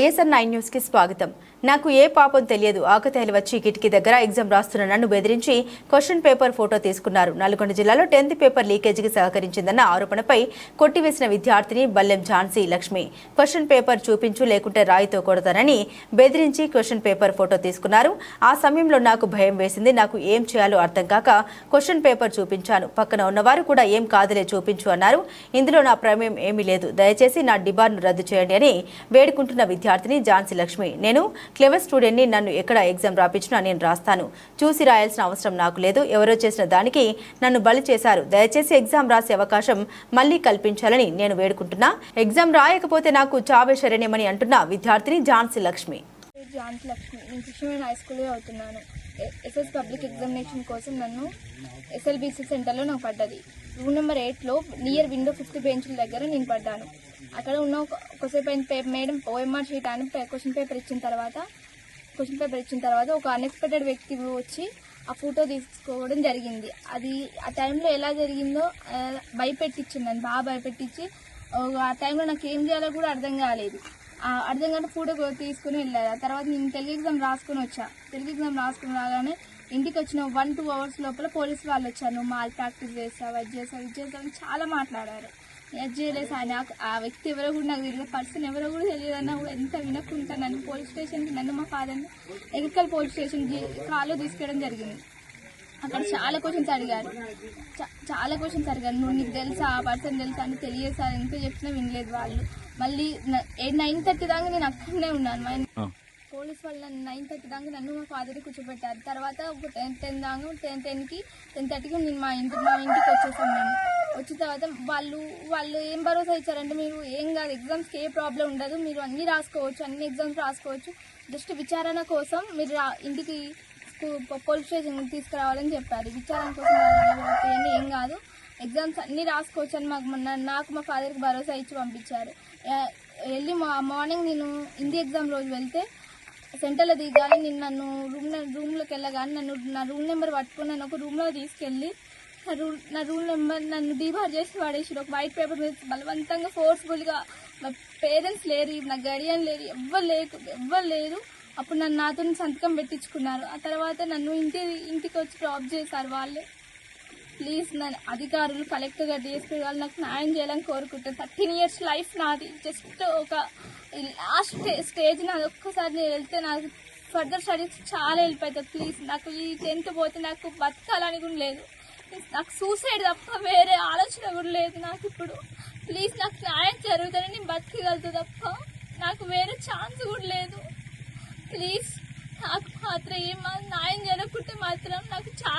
ISR nine న్యూస్కి స్వాగతం. నాకు ఏ పాపం తెలియదు. ఆకతాయిలు వచ్చి కిటికీ దగ్గర ఎగ్జామ్ రాస్తున్న నన్ను బెదిరించి క్వశ్చన్ పేపర్ ఫోటో తీసుకున్నారు. నల్గొండ జిల్లాలో టెన్త్ పేపర్ లీకేజీకి సహకరించిందన్న ఆరోపణపై కొట్టివేసిన విద్యార్థిని బల్లెం ఝాన్సీ లక్ష్మి. క్వశ్చన్ పేపర్ చూపించు లేకుంటే రాయితో కొడతానని బెదిరించి క్వశ్చన్ పేపర్ ఫోటో తీసుకున్నారు. ఆ సమయంలో నాకు భయం వేసింది. నాకు ఏం చేయాలో అర్థం కాక క్వశ్చన్ పేపర్ చూపించాను. పక్కన ఉన్నవారు కూడా ఏం కాదులే చూపించు అన్నారు. ఇందులో నా ప్రమేయం ఏమీ లేదు. దయచేసి నా డిబార్ను రద్దు చేయండి అని వేడుకుంటున్న విద్యార్థిని ఝాన్సీ లక్ష్మి. నేను క్లెవర్ స్టూడెంట్ని నన్ను ఎక్కడ ఎగ్జామ్ రాపించినా నేను రాస్తాను. చూసి రాయాల్సిన అవసరం నాకు లేదు. ఎవరో చేసిన దానికి నన్ను బలి చేశారు. దయచేసి ఎగ్జామ్ రాసే అవకాశం మళ్ళీ కల్పించాలని నేను వేడుకుంటున్నా. ఎగ్జామ్ రాయకపోతే నాకు చావే శరణ్యమని అంటున్న విద్యార్థిని ఝాన్సీ లక్ష్మి. ఝాన్సీ లక్ష్మి. నేను కృష్ణవేణి హై స్కూల్లో చదువుతున్నాను ఎస్ఎస్ పబ్లిక్ ఎగ్జామినేషన్ కోసం నన్ను ఎస్ఎల్బిసి సెంటర్లో నాకు పడ్డది. రూమ్ నెంబర్ ఎయిట్లో నియర్ విండో ఫిఫ్త్ బెంచ్ల దగ్గర నేను పడ్డాను. అక్కడ ఉన్న ఒక ఒకసేపు అయిన పే మేడం ఓఎంఆర్ షీట్ అని క్వశ్చన్ పేపర్ ఇచ్చిన తర్వాత క్వశ్చన్ పేపర్ ఇచ్చిన తర్వాత ఒక అన్ఎక్స్పెక్టెడ్ వ్యక్తి వచ్చి ఆ ఫోటో తీసుకోవడం జరిగింది. అది ఆ టైంలో ఎలా జరిగిందో భయపెట్టించింది. నన్ను బాగా భయపెట్టించి ఆ టైంలో నాకు ఏం చేయాలో కూడా అర్థం కాలేదు. ఆ అర్థం కానీ ఫోటో తీసుకుని వెళ్ళారు ఆ తర్వాత నేను తెలుగు ఎగ్జామ్ రాసుకుని వచ్చా. తెలుగు ఎగ్జామ్ రాసుకుని రాగానే ఇంటికి వచ్చిన వన్ టూ అవర్స్ లోపల పోలీస్ వాళ్ళు వచ్చారు. నువ్వు మాల్ ప్రాక్టీస్ చేస్తావు అది చేస్తావు ఇది చేస్తావు అని చాలా మాట్లాడారు. అది చేయలేదు ఆయన ఆ వ్యక్తి ఎవరో కూడా నాకు తెలియదు. పర్సన్ ఎవరో కూడా తెలియదు అన్నా కూడా ఎంత వినకుండా నన్ను పోలీస్ స్టేషన్కి నన్ను మా ఫాదర్ని ఎగకల్ పోలీస్ స్టేషన్ కాల్లో తీసుకెళ్ళడం జరిగింది. అక్కడ చాలా క్వశ్చన్స్ అడిగారు. చా- చాలా క్వశ్చన్స్ అడిగారు. నువ్వు నీకు తెలుసా? ఆ పర్సన్ తెలుసా? అని తెలియదు సార్. ఎంత చెప్పినా వినలేదు వాళ్ళు. మళ్ళీ నైన్ థర్టీ దాకా నేను అక్కడనే ఉన్నాను. మా పోలీస్ వాళ్ళు నన్ను నైన్ థర్టీ దాకా నన్ను మా ఫాదర్ కూర్చోబెట్టారు. తర్వాత ఒక టెన్ టెన్ దాకా టెన్ టెన్కి టెన్ థర్టీకి నేను మా ఇంటి మా ఇంటికి వచ్చేసాను నేను. వచ్చిన తర్వాత వాళ్ళు వాళ్ళు ఏం భరోసా ఇచ్చారంటే మీరు ఏం కాదు ఎగ్జామ్స్కి ఏ ప్రాబ్లం ఉండదు మీరు అన్నీ రాసుకోవచ్చు అన్ని ఎగ్జామ్స్ రాసుకోవచ్చు. జస్ట్ విచారణ కోసం మీరు ఇంటికి పోలీస్ స్టేషన్ తీసుకురావాలని చెప్పారు. విచారణ కోసం ఏం కాదు. ఎగ్జామ్స్ అన్నీ రాసుకోవచ్చు అని మాకు నాకు మా ఫాదర్కి భరోసా ఇచ్చి పంపించారు. వెళ్ళి మా మార్నింగ్ నేను హిందీ ఎగ్జామ్ రోజు వెళ్తే సెంటర్లో దిగాలి నేను నన్ను రూమ్ రూమ్లోకి వెళ్ళగానే నన్ను నా రూమ్ నెంబర్ పట్టుకుని నన్ను ఒక రూమ్లో తీసుకెళ్ళి నా రూమ్ నా రూమ్ నెంబర్ నన్ను డిబార్ చేసి పడేసి ఒక వైట్ పేపర్ మీద బలవంతంగా ఫోర్స్ఫుల్గా నా పేరెంట్స్ లేరు నా గడియన్ లేరు ఎవ్వరు లేరు ఎవ్వరు లేరు. అప్పుడు నన్ను నాతో సంతకం పెట్టించుకున్నారు. ఆ తర్వాత నన్ను ఇంటి ఇంటికి వచ్చి డ్రాప్ చేశారు వాళ్ళే. ప్లీజ్ నన్ను అధికారులు కలెక్టర్గా గారు డిఎస్పీ నాకు న్యాయం చేయాలని కోరుకుంటాను థర్టీన్ ఇయర్స్ లైఫ్ నాది. జస్ట్ ఒక లాస్ట్ స్టేజ్ నాది. ఒక్కసారి నేను వెళ్తే నాకు ఫర్దర్ స్టడీస్ చాలా హెల్ప్ అవుతుంది ప్లీజ్ నాకు ఈ టెన్త్ పోతే నాకు బతకాలని కూడా లేదు. నాకు సూసైడ్ తప్ప వేరే ఆలోచన కూడా లేదు నాకు ఇప్పుడు. ప్లీజ్ నాకు న్యాయం జరుగుతుంది నేను బతకగలుగుతా తప్ప నాకు వేరే ఛాన్స్ కూడా లేదు. ప్లీజ్ నాకు మాత్రం ఏం న్యాయం జరగకుంటే మాత్రం నాకు చాలా